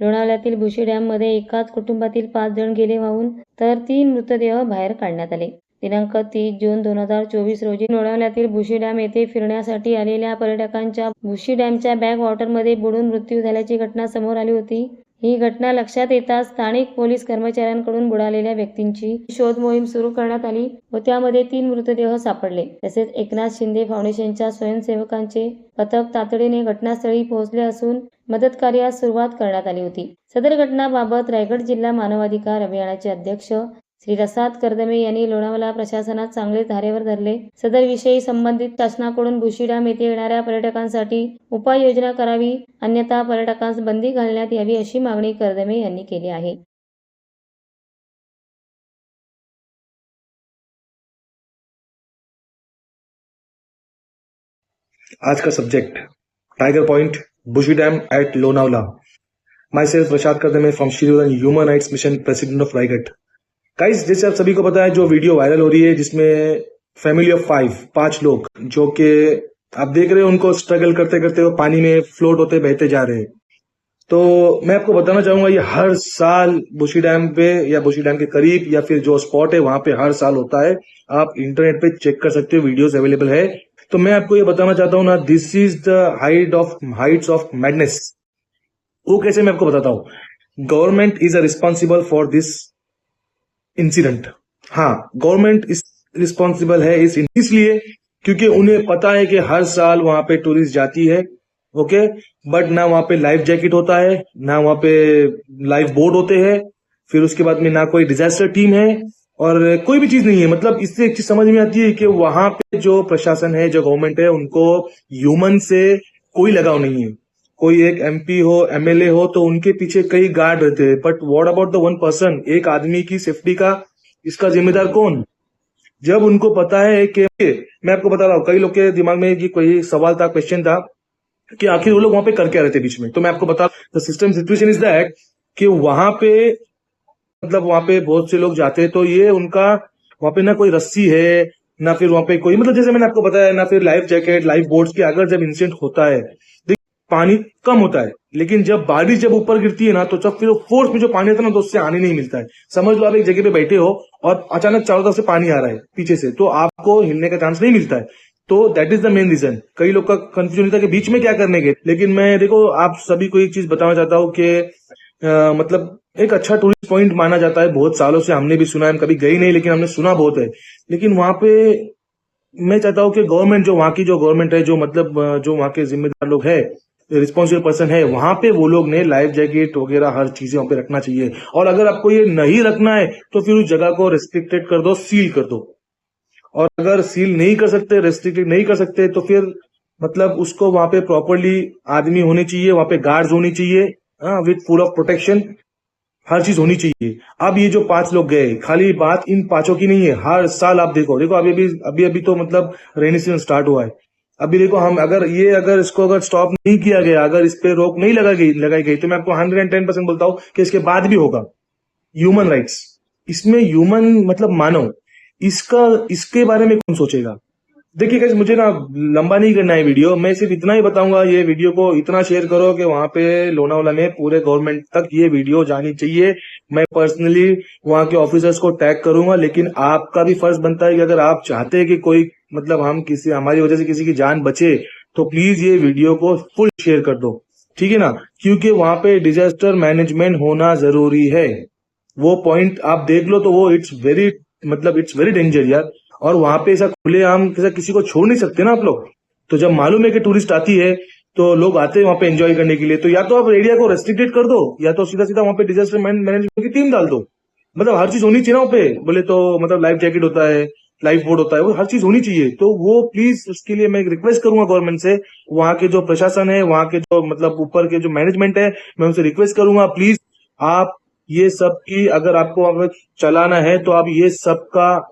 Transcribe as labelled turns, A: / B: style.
A: लोणावळ्यातील भुशी डॅममध्ये एकाच कुटुंबातील पाच जण गेले वाहून तर तीन मृतदेह बाहेर काढण्यात आले. दिनांक तीस जून दोन हजार चोवीस रोजी लोणावळ्यातील भुशी डॅम येथे फिरण्यासाठी आलेल्या पर्यटकांच्या भुशी डॅमच्या बॅक वॉटरमध्ये बुडून मृत्यू झाल्याची घटना समोर आली होती. ही घटना लक्षात येताच स्थानिक पोलीस कर्मचाऱ्यांकडून बुडालेल्या व्यक्तींची शोध मोहीम सुरू करण्यात आली व त्यामध्ये तीन मृतदेह सापडले. तसेच एकनाथ शिंदे फाउंडेशनच्या स्वयंसेवकांचे पथक तातडीने घटनास्थळी पोहोचले असून मदत कार्यास सुरुवात करण्यात आली होती. सदर घटनाबाबत रायगड जिल्हा मानवाधिकार अभियानाचे अध्यक्ष श्री रसाद कर्दमे यांनी लोणावळा प्रशासनात चांगले धारेवर धरले. सदर विषयी संबंधित शासनाकडून भुशीडाम येथे येणाऱ्या पर्यटकांसाठी उपाययोजना करावी अन्यथा पर्यटकांस बंदी घालण्यात यावी अशी मागणी कर्दमे यांनी केली आहे.
B: आज का subject tiger point dam at Lonavala myself Prasad Kardame from Shrivardhan human rights mission president of Raigad guys जैसे आप सभी को पता है, जो वीडियो वायरल हो रही है, जिसमें फैमिली ऑफ़ फाइव पाँच लोग, जो कि आप देख रहे हो, उनको स्ट्रगल करते करते वो पानी में फ्लोट होते बहते जा रहे हैं। तो मैं आपको बताना चाहूँगा, ये हर साल बुशी डैम पे या बुशी डैम के करीब या फिर जो स्पॉट है, वहाँ पे हर साल होता है। आप इंटरनेट पे चेक कर सकते हो वीडियोस अवेलेबल है। तो मैं आपको ये बताना चाहता हूँ ना this is the height of heights of madness वो कैसे मैं आपको बताता हूँ? Government is responsible for this incident हाँ गवर्नमेंट इस रिस्पॉन्सिबल है इस इसलिए, क्योंकि उन्हें पता है कि हर साल वहाँ पे टूरिस्ट जाती है ओके बट ना वहाँ पे लाइफ जैकेट होता है, ना वहाँ पे लाइफ बोर्ड होते हैं, फिर उसके बाद में ना कोई डिजास्टर टीम है और कोई भी चीज़ नहीं है। मतलब इससे एक चीज़ समझ में आती है कि वहाँ पे जो प्रशासन है, जो गवर्नमेंट है, उनको ह्यूमन से कोई लगाव नहीं है। कोई एक एमपी हो एमएलए हो तो उनके पीछे कई गार्ड रहते हैं। But what about the one person एक आदमी की सेफ्टी का, इसका जिम्मेदार कौन? जब उनको पता है कि, मैं आपको बता रहा हूँ, कई लोग के दिमाग में ये कोई सवाल था क्वेश्चन था, कि आखिर वो लोग वहाँ पे कर क्या रहे थे बीच में? तो मैं आपको बता the system situation is that कि वहाँ पे मतलब वहाँ पे बहुत से लोग जाते हैं तो ये उनका वहाँ पे ना कोई रस्सी है, ना फिर वहाँ पे कोई मतलब जैसे मैंने आपको बताया, ना फिर लाइफ जैकेट लाइफ बोर्ड्स की अगर जब इंसिडेंट होता है पानी कम होता है, लेकिन जब बारिश जब ऊपर गिरती है ना तो जब फिर फोर्स में जो पानी होता है ना तो उससे आने नहीं मिलता है। समझ लो आप एक जगह पे बैठे हो और अचानक चारों तरफ़ से पानी आ रहा है पीछे से तो आपको हिलने का चांस नहीं मिलता है। तो that is the main reason कई लोग का कंफ्यूजन था कि बीच में क्या करने के लेकिन मैं देखो, आप सभी को एक चीज़ बताना चाहता हूँ कि मतलब एक अच्छा टूरिस्ट पॉइंट माना जाता है, बहुत सालों से हमने भी सुना है कभी गई नहीं, लेकिन हमने सुना बहुत है। लेकिन वहाँ पे मैं चाहता हूँ कि गवर्नमेंट जो, वहाँ की जो गवर्नमेंट है, जो मतलब जो वहाँ के जिम्मेदार लोग है रिस्पॉन्सिबल पर्सन है, वहाँ पे वो लोग ने लाइफ जैकेट वगैरह, हर चीज़ें वहाँ पे रखना चाहिए। और अगर आपको ये नहीं रखना है तो फिर उस जगह को रेस्ट्रिक्टेड कर दो सील कर दो। और अगर सील नहीं कर सकते रेस्ट्रिक्टेड नहीं कर सकते तो फिर मतलब उसको वहाँ पे प्रॉपरली आदमी होने चाहिए, वहाँ पे गार्ड्स होनी चाहिए विथ फुल ऑफ़ प्रोटेक्शन हर चीज़ होनी चाहिए। अब ये जो पाँच लोग गए, खाली बात इन पाँचों की नहीं है, हर साल आप देखो देखो अभी अभी अभी अभी तो मतलब रेनी सीज़न स्टार्ट हुआ है। अभी देखो हम अगर ये अगर इसको अगर स्टॉप नहीं किया गया, अगर इस पर रोक नहीं लगाई गई लगाई गई तो मैं आपको हंड्रेड एंड टेन परसेंट बोलता हूँ कि इसके बाद भी होगा। ह्यूमन राइट्स इसमें ह्यूमन मतलब मानव इसका, इसके बारे में कौन सोचेगा? देखिए guys, मुझे ना लंबा नहीं करना है वीडियो मैं सिर्फ़ इतना ही बताऊँगा ये वीडियो को इतना शेयर करो कि वहाँ पे लोनावला में पूरे गवर्नमेंट तक ये वीडियो जानी चाहिए। मैं पर्सनली वहाँ के ऑफिसर्स को टैग करूँगा लेकिन आपका भी फ़र्ज़ बनता है कि अगर आप चाहते हैं कि कोई मतलब हम किसी हमारी वजह से किसी की जान बचे तो प्लीज़ ये वीडियो को फुल शेयर कर दो। ठीक है ना? क्योंकि वहाँ पे डिजास्टर मैनेजमेंट होना ज़रूरी है। वो पॉइंट आप देख लो तो वो इट्स वेरी मतलब इट्स वेरी डेंजर यार। और वहाँ पे ऐसा खुले आम ऐसा किसी को छोड़ नहीं सकते ना आप लोग। तो जब मालूम है कि टूरिस्ट आती है तो लोग आते हैं वहाँ पे एंजॉय करने के लिए। तो या तो आप एरिया को रेस्ट्रिक्टेड कर दो, या तो सीधा सीधा वहाँ पे डिजास्टर मैनेजमेंट की टीम डाल दो। मतलब हर चीज़ होनी चाहिए ना वहाँ पे। बोले तो मतलब लाइफ जैकेट होता है लाइफ बोर्ड होता है, वो हर चीज़ होनी चाहिए। तो वो प्लीज़ उसके लिए मैं रिक्वेस्ट करूँगा गवर्नमेंट से, वहाँ के जो प्रशासन है, वहाँ के जो मतलब ऊपर के जो मैनेजमेंट है, मैं उनसे रिक्वेस्ट करूँगा प्लीज़ आप ये सब की अगर आपको चलाना है तो आप ये सब का